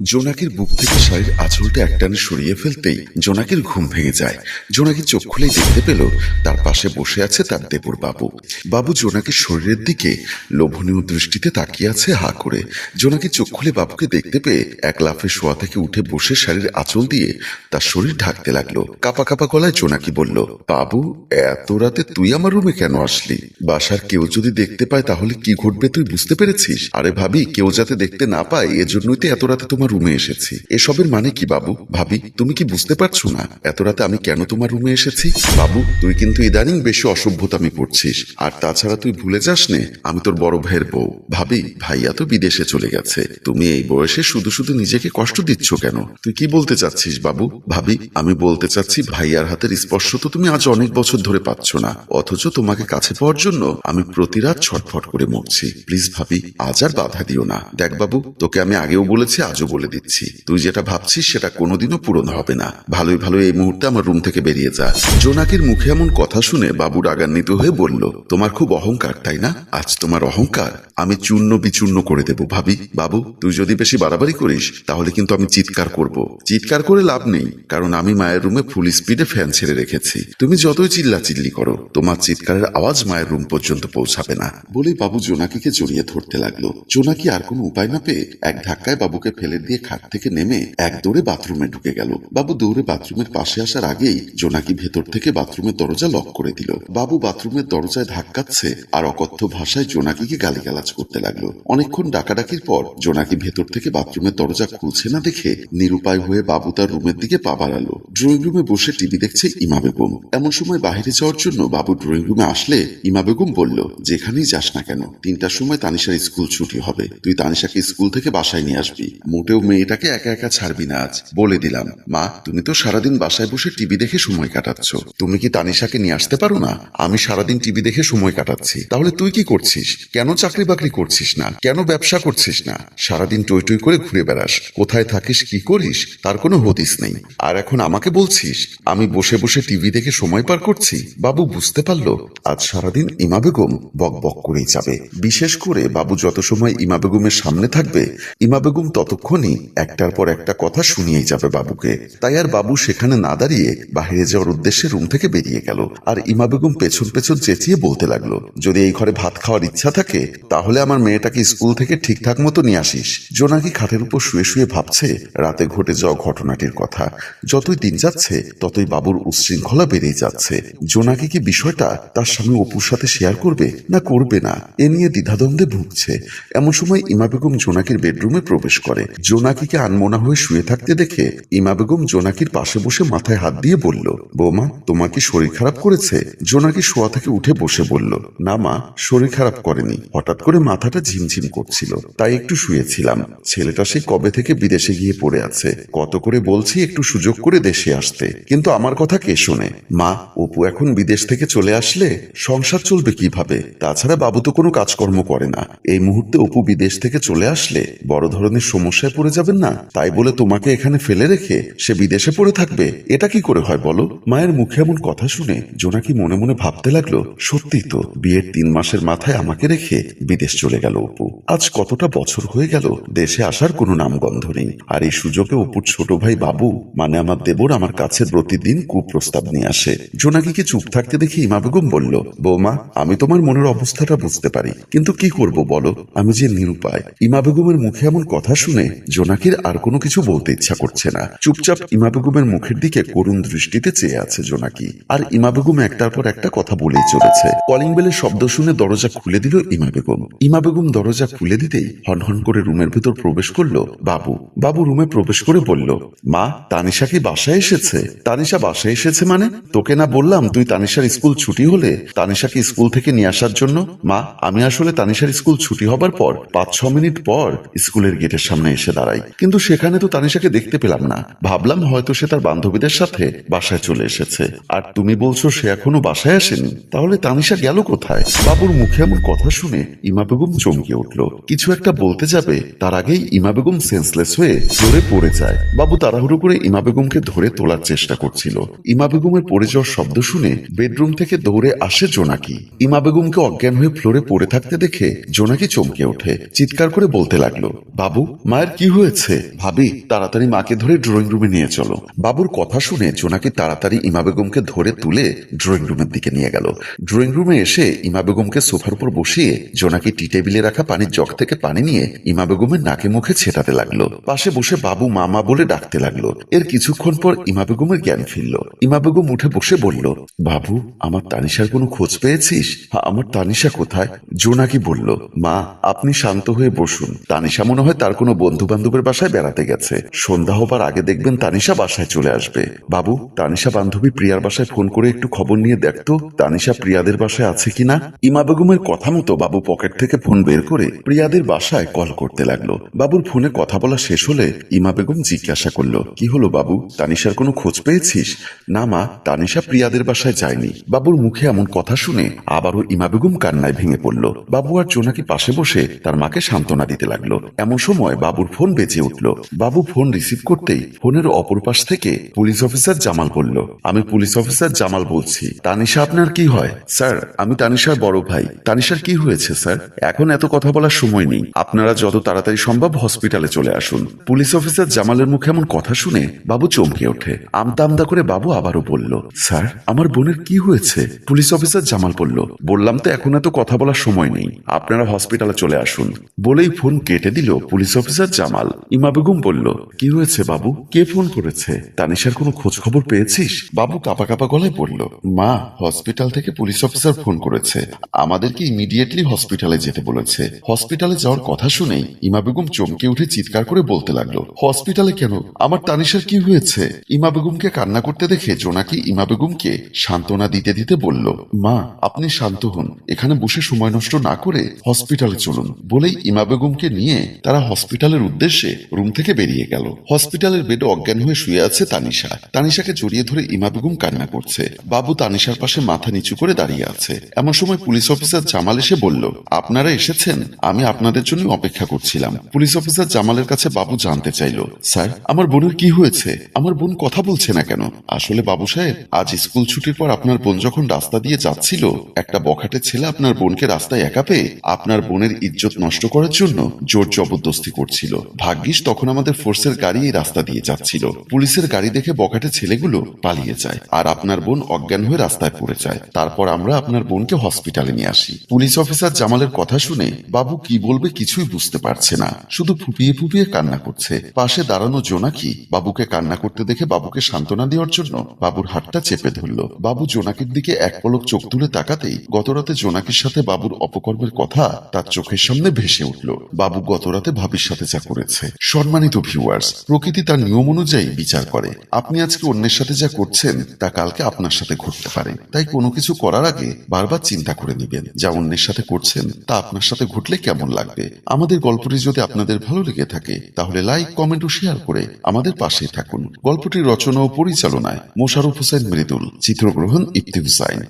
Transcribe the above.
জোনাকির বুক থেকে শাড়ির আঁচলটা একটানে সরিয়ে ফেলতেই জোনাকির ঘুম ভেঙে যায়। জোনাকি চোখ খুলেই দেখতে পেল, তার পাশে বসে আছে তার দেবর বাবু। বাবু জোনাকির শরীরের দিকে লোভনীয় দৃষ্টিতে তাকিয়ে আছে হা করে। জোনাকি চোখ খুলে বাবুকে দেখতে পেয়ে এক লাফে শোয়া থেকে উঠে বসে শাড়ির আঁচল দিয়ে তার শরীর ঢাকতে লাগল। কাপা কাপা গলায় জোনাকি বলল, বাবু, এত রাতে তুই আমার রুমে কেন আসলি? বাসার কেউ যদি দেখতে পায় তাহলে কি ঘটবে তুই বুঝতে পেরেছিস? আরে ভাবি, কেউ যাতে দেখতে না পায়, এজন্যই তো এত রাতে তোমার রুমে এসেছি। এসবের মানে কি, বাবু? ভাবি, তুমি কি বুঝতে পারছ না? এত রাতে আমি কেন তোমার রুমে এসেছি? বাবু, তুই কিন্তু ইদানিং বেশি অসভ্যতামি করছিস আর তাছাড়া তুই ভুলে যাস নে আমি তোর বড় ভাইয়ের বউ। ভাবি, ভাইয়া তো বিদেশে চলে গেছে। তুমি এই বয়সে শুধু শুধু নিজেকে কষ্ট দিচ্ছ কেন? তুই কি বলতে চাচ্ছিস, বাবু? ভাবি, আমি বলতে চাচ্ছি, ভাইয়ার হাতের স্পর্শ তো তুমি আজ অনেক বছর ধরে পাচ্ছ না। অথচ তোমাকে কাছে পাওয়ার জন্য আমি প্রতি রাত ছটফট করে মরছি। প্লিজ, ভাবি, আজ আর বাধা দিও না। দেখ, বাবু, তোকে আমি আগেও বলেছি, আজও বলে দিচ্ছি। তুই যেটা ভাবছিস সেটা কোনোদিনও পূরণ হবে না। ভালোই ভালো এই মুহূর্তে আমার রুম থেকে বেরিয়ে যা। জোনাকির মুখে এমন কথা শুনে বাবু রাগান্বিত হয়ে বলল, তোমার খুব অহংকার, তাই না? আজ তোমার অহংকার। আমি চূর্ণ বিচূর্ণ করে দেব, ভাবি। বাবু, তুই যদি বেশি বাড়াবাড়ি করিস, তাহলে কিন্তু আমি চিৎকার করব। চিৎকার করে লাভ নেই, কারণ আমি মায়ের রুমে ফুল স্পিডে ফ্যান ছেড়ে রেখেছি। তুমি যতই চিল্লা চিল্লি করো, তোমার চিৎকারের আওয়াজ মায়ের রুম পর্যন্ত পৌঁছাবে না। বলেই বাবু জোনাকিকে জড়িয়ে ধরতে লাগল। জোনাকি আর কোনো উপায় না পেয়ে এক ধাক্কায় বাবুকে ফেলে খাট থেকে নেমে এক দৌড়ে বাথরুমে ঢুকে গেল। বাবু দৌড়ে বাথরুমের পাশে আসার আগেই জোনাকি ভেতর থেকে বাথরুমের দরজা লক করে দিল। বাবু বাথরুমের দরজায় ধাক্কাচ্ছে আর অকথ্য ভাষায় জোনাকিকে গালিগালাজ করতে লাগল। অনেকক্ষণ ডাকাডাকির পর জোনাকি ভেতর থেকে বাথরুমের দরজা খুলছে না দেখে নিরুপায় হয়ে বাবু তার রুমের দিকে পা বাড়ালো। ড্রয়িং রুমে বসে টিভি দেখছে ইমা বেগম। এমন সময় বাইরে যাওয়ার জন্য বাবু ড্রয়িং রুমে আসলে ইমা বেগম বলল, যেখানেই যাস না কেন, তিনটার সময় তানিশার স্কুল ছুটি হবে। তুই তানিশাকে স্কুল থেকে বাসায় নিয়ে আসবি। মোটেও মেয়েটাকে একা একা ছাড়বি না আজ। বলে দিলাম। মা, তুমি তো সারাদিন বাসায় বসে টিভি দেখে সময় কাটাচ্ছ। তুমি কি তানিশাকে নিয়ে আসতে পারো না? আমি সারাদিন টিভি দেখে সময় কাটাচ্ছি। তাহলে তুই কি করছিস? কেন চাকরি বাকরি করছিস না? কেন ব্যবসা করছিস না? সারাদিন টই টই করে ঘুরে বেড়াস। কোথায় থাকিস, কি করিস, তার কোনো হদিস নেই। আর এখন আমাকে বলছিস, আমি বসে বসে টিভি দেখে সময় পার করছি? বাবু বুঝতে পারল। আজ সারাদিন ইমা বেগম বক বক করেই যাবে। বিশেষ করে বাবু যত সময় ইমা বেগমের সামনে থাকবে, ইমা বেগম ততক্ষণই একটার পর একটা কথা শুনিয়েই যাবে বাবুকে। তাই আর বাবু সেখানে না দাঁড়িয়ে বাহিরে যাওয়ার উদ্দেশ্যে রুম থেকে বেরিয়ে গেল। আর ইমা বেগম পেছন পেছন চেঁচিয়ে বলতে লাগল, যদি এই ঘরে ভাত খাওয়ার ইচ্ছা থাকে, তাহলে আমার মেয়েটাকে স্কুল থেকে ঠিকঠাক মতো নিয়ে আসিস। জোনাকি খাটের উপর শুয়ে শুয়ে ভাবছে, রাতে ঘটে যাওয়া ঘটনাটির কথা। যতই দিন যাচ্ছে, ততই বাবুর উচ্ছৃঙ্খলা বেড়েই যাচ্ছে। জোনাকি কি বিষয়টা তার স্বামী অপুর সাথে শেয়ার করবে, না করবে না? এ নিয়ে দ্বিধাদ্বন্দ্বে ভুগছে। এমন সময় ইমা বেগম জোনাকির বেডরুমে প্রবেশ করে। জোনাকিকে আনমনা হয়ে শুয়ে থাকতে দেখে ইমা বেগম জোনাকির পাশে বসে মাথায় হাত দিয়ে বলল, বৌমা, তোমার কি শরীর খারাপ করেছে? জোনাকি শোয়া থেকে উঠে বসে বলল, না মা, শরীর খারাপ করেনি। হঠাৎ করে মাথাটা ঝিমঝিম করছিল, তাই একটু শুয়েছিলাম। ছেলেটা সে কবে থেকে বিদেশে গিয়ে পড়ে আছে। কত করে বলছি একটু সুযোগ করে দেশে আসতে। কিন্তু আমার কথা কে শোনে? মা, অপু এখন বিদেশ থেকে চলে আসলে সংসার চলবে কীভাবে? তাছাড়া বাবু তো কোনো কাজকর্ম করে না। এই মুহূর্তে অপু বিদেশ থেকে চলে আসলে বড় ধরনের সমস্যায় পড়ে যাবেন না। তাই বলে তোমাকে এখানে ফেলে রেখে সে বিদেশে পড়ে থাকবে। এটা কি করে হয় বলো? মায়ের মুখে এমন কথা শুনে জোনাকি মনে মনে ভাবতে লাগল, সত্যি তো, বিয়ের তিন মাসের মাথায় আমাকে রেখে বিদেশ চলে গেল অপু। আজ কতটা বছর হয়ে গেল, দেশে আসার কোনো নামগন্ধ নেই। আর এই সুযোগে অপুর ছোট ভাই বাবু মানে আমার দেবর আমার কাছে প্রতিদিন কুপ্রস্তাব নিয়ে আসে। জোনাকিকে চুপ থাকতে দেখে ইমা বেগম বলল, বৌমা, আমি তোমার মনের অবস্থাটা বুঝতে পারি। কিন্তু কি করব বলো? আমি যে নিরুপায়। ইমা বেগমের মুখে এমন কথা শুনে জোনাকির আর কোনো কিছু বলতে ইচ্ছা করছে না। চুপচাপ ইমা বেগমের মুখের দিকে করুণ দৃষ্টিতে চেয়ে আছে জোনাকি। আর ইমা বেগম একটার পর একটা কথা বলেই চলেছে। কলিং বেলের শব্দ শুনে দরজা খুলে দিল ইমা বেগম ইমা বেগম দরজা খুলে দিতেই হনহন করে রুমের ভেতর প্রবেশ করল বাবু। বাবু রুমে প্রবেশ করে বলল, মা, তানিশা কি বাসায় এসেছে? তানিশা বাসায় এসেছে মানে? তোকে না বললাম, তুই তানিশার স্কুল ছুটি হলে তানিশাকে স্কুল থেকে নিয়ে আসার জন্য? মা, আমি আসলে তানিশার স্কুল ছুটি হবার পর পাঁচ ছ মিনিট পর স্কুলের গেটের সামনে এসে দাঁড়াই কিন্তু সেখানে তো তানিশাকে দেখতে পেলাম না। ভাবলাম হয়তো সে তার বান্ধবীদের সাথে বাসায় চলে এসেছে। আর তুমি বলছো সে এখনও বাসায় আসেনি। তাহলে তানিশা গেল কোথায়? বাবুর মুখে এমন কথা শুনে ইমা বেগম চমকে উঠল। কিছু একটা বলতে যাবে, তার আগেই ইমা বেগম সেন্সলেস হয়ে ফ্লোরে পড়ে যায়। বাবু তাড়াহুড়ো করে ইমা বেগমকে ধরে তোলার চেষ্টা করছিল। ইমা বেগমের পড়ে যাওয়ার শব্দ শুনে বেডরুম থেকে দৌড়ে আসে জোনাকি। ইমা বেগমকে অজ্ঞান হয়ে ফ্লোরে পড়ে থাকতে দেখে জোনাকি চমকে ওঠে। চিৎকার করে বলতে লাগল, বাবু, মায়ের কি হয়েছে? ভাবি তাড়াতাড়ি মাকে ধরে ড্রয়িং রুমে নিয়ে চলো। বাবুর কথা শুনে জোনাকি তাড়াতাড়ি ইমা বেগমকে ধরে তুলে ড্রয়িং রুমের দিকে নিয়ে গেল। ড্রয়িং রুমে এসে ইমা বেগমকে সোফার উপর বসিয়ে জোনাকি টি টেবিলে রাখা পানির জগ থেকে পানি নিয়ে ইমা বেগমের নাকে মুখে ছেটাতে লাগল। পাশে বসে বাবু মামা বলে ডাকতে লাগল। এর কিছুক্ষণ পর ইমা বেগমের জ্ঞান ফিরল। ইমা বেগম উঠে বসে বলল বাবু আমার তানিশার কোনো খোঁজ পেয়েছিস? হ্যাঁ, আমার তানিশা কোথায়? জোনাকি বলল মা আপনি শান্ত হয়ে বসুন। তানিশা মনে হয় তার কোনো বন্ধু বান্ধবের বাসায় বেড়াতে গেছে। সন্ধ্যা হবার আগে দেখবেন তানিশা বাসায় চলে আসবে। বাবু, তানিশা বান্ধবী প্রিয়ার বাসায় ফোন করে একটু খবর নিয়ে দেখতো তানিশা প্রিয়াদের বাসায় আছে কিনা? ইমা বেগমের কথা মতো বাবু পকেট থেকে ফোন বের করে প্রিয়াদের বাসায় কল করতে লাগল। বাবুর ফোনে কথা বলা শেষ হলে ইমা বেগম জিজ্ঞাসা করল, কি হলো বাবু? তানিশার কোনো খোঁজ পেয়েছিস? না মা, তানিশা প্রিয়াদের বাসায় যায়নি। বাবুর মুখে এমন কথা শুনে আবারও ইমা বেগম কান্নায় ভেঙে পড়ল। বাবু আর জোনাকি পাশে বসে তার মাকে সান্ত্বনা দিতে লাগল। এমন সময় বাবুর ফোন বেজে উঠল। বাবু ফোন রিসিভ করতেই ফোনের অপর পাশ থেকে পুলিশ অফিসার জামাল বলল, আমি পুলিশ অফিসার জামাল বলছি। তানিশা আপনার কি হয়? স্যার, আমি তানিশার বড় ভাই। তানিশার কি হয়েছে, স্যার? এখন এত কথা বলার সময় নেই। আপনারা যত তাড়াতাড়ি সম্ভব হসপিটালে চলে আসুন। পুলিশ অফিসার জামালের মুখে এমন কথা শুনে বাবু চমকে ওঠে। আমতা আমদা করে বাবু আবারও বলল, স্যার, আমার বোনের কি হয়েছে? পুলিশ অফিসার জামাল বলল, বললাম তো এখন এত কথা বলার সময় নেই। আপনারা হসপিটালে চলে আসুন। বলেই ফোন কেটে দিল পুলিশ অফিসার জামাল। ইমা বেগম বলল, কি হয়েছে বাবু? কে ফোন করেছে? তানিশার কোনো খোঁজ খবর পেয়েছিস? বাবু কাপা কাপা গলায় বলল, মা, হসপিটাল থেকে পুলিশ অফিসার ফোন করেছে। আমাদেরকে ইমিডিয়েটলি হসপিটালে যেতে বলেছে। হসপিটালে যাওয়ার কথা শুনেই ইমা বেগম চমকে উঠে চিৎকার করে বলতে লাগল, হসপিটালে কেন? আমার তানিশার কি হয়েছে? ইমা বেগমকে কান্না করতে দেখে জোনাকি ইমা বেগমকে সান্ত্বনা দিতে দিতে বলল, মা, আপনি শান্ত হন। এখানে বসে সময় নষ্ট না করে হসপিটালে চলুন। বলেই ইমা বেগমকে নিয়ে তারা হসপিটালের উদ্দেশ্যে রুম থেকে বেরিয়ে গেল। হসপিটালের বেডে অজ্ঞান হয়ে শুয়ে আছে তানিশা। তানিশাকে জড়িয়ে ধরে ইমা বেগম কান্না করছে। বাবু তানিশার পাশে মাথা নিচু করে দাঁড়িয়ে আছে। এমন সময় পুলিশ অফিসার জামাল এসে বলল, আপনারা এসেছেন? আমি আপনাদের জন্য অপেক্ষা করছিলাম। পুলিশ অফিসার জামালের কাছে বাবু জানতে চাইল, স্যার, আমার বোনের কি হয়েছে? আমার বোন কথা বলছে না কেন? আসলে বাবু সাহেব, আজ স্কুল ছুটির পর আপনার বোন যখন রাস্তা দিয়ে যাচ্ছিল, একটা বখাটে ছেলে আপনার বোনকে রাস্তায় একা পেয়ে আপনার বোনের ইজ্জত নষ্ট করার জন্য জোর জবরদস্তি করছিল। ভাগ্যিস তখন আমাদের ফোর্সের গাড়ি এই রাস্তা দিয়ে যাচ্ছিল। পুলিশের গাড়ি দেখে বখাটে ছেলেগুলো পালিয়ে যায় আর আপনার বোন অজ্ঞান হয়ে রাস্তায় পড়ে যায়। তারপর আমরা আপনার বোনকে হসপিটালে নিয়ে আসি। পুলিশ অফিসার জামালের কথা শুনে, বাবু, কি বলবে কিছুই বুঝতে পারছে না। শুধু ফুপিয়ে ফুপিয়ে কান্না করছে। পাশে দাঁড়ানো জোনাকি বাবুকে কান্না করতে দেখে বাবুকে সান্ত্বনা দেওয়ার জন্য বাবুর হাতটা চেপে ধরল। বাবু জোনাকির দিকে এক পলক চোখ তুলে তাকাতেই গতরাতে জোনাকির সাথে বাবুর অপকর্মের কথা তার চোখের সামনে ভেসে উঠল। বাবু গতরাতে ভাবির সাথে যা করেছে সম্মানিত ভিউয়ার্স প্রকৃতি তার নিয়ম অনুযায়ী বিচার করে। আপনি আজকে অন্যের সাথে যা করছেন, তা কালকে আপনার সাথে ঘটতে পারে। তাই কোনো কিছু করার আগে বারবার চিন্তা করে নেবেন যা অন্যের সাথে করছেন, তা আপনার সাথে ঘটলে কেমন লাগবে? আমাদের গল্পটি যদি আপনাদের ভালো লেগে থাকে, তাহলে লাইক কমেন্ট ও শেয়ার করে আমাদের পাশে থাকুন। গল্পটির রচনা ও পরিচালনায় মোশারফ হোসেন মৃদুল। চিত্রগ্রহণ ইফতি হুসাইন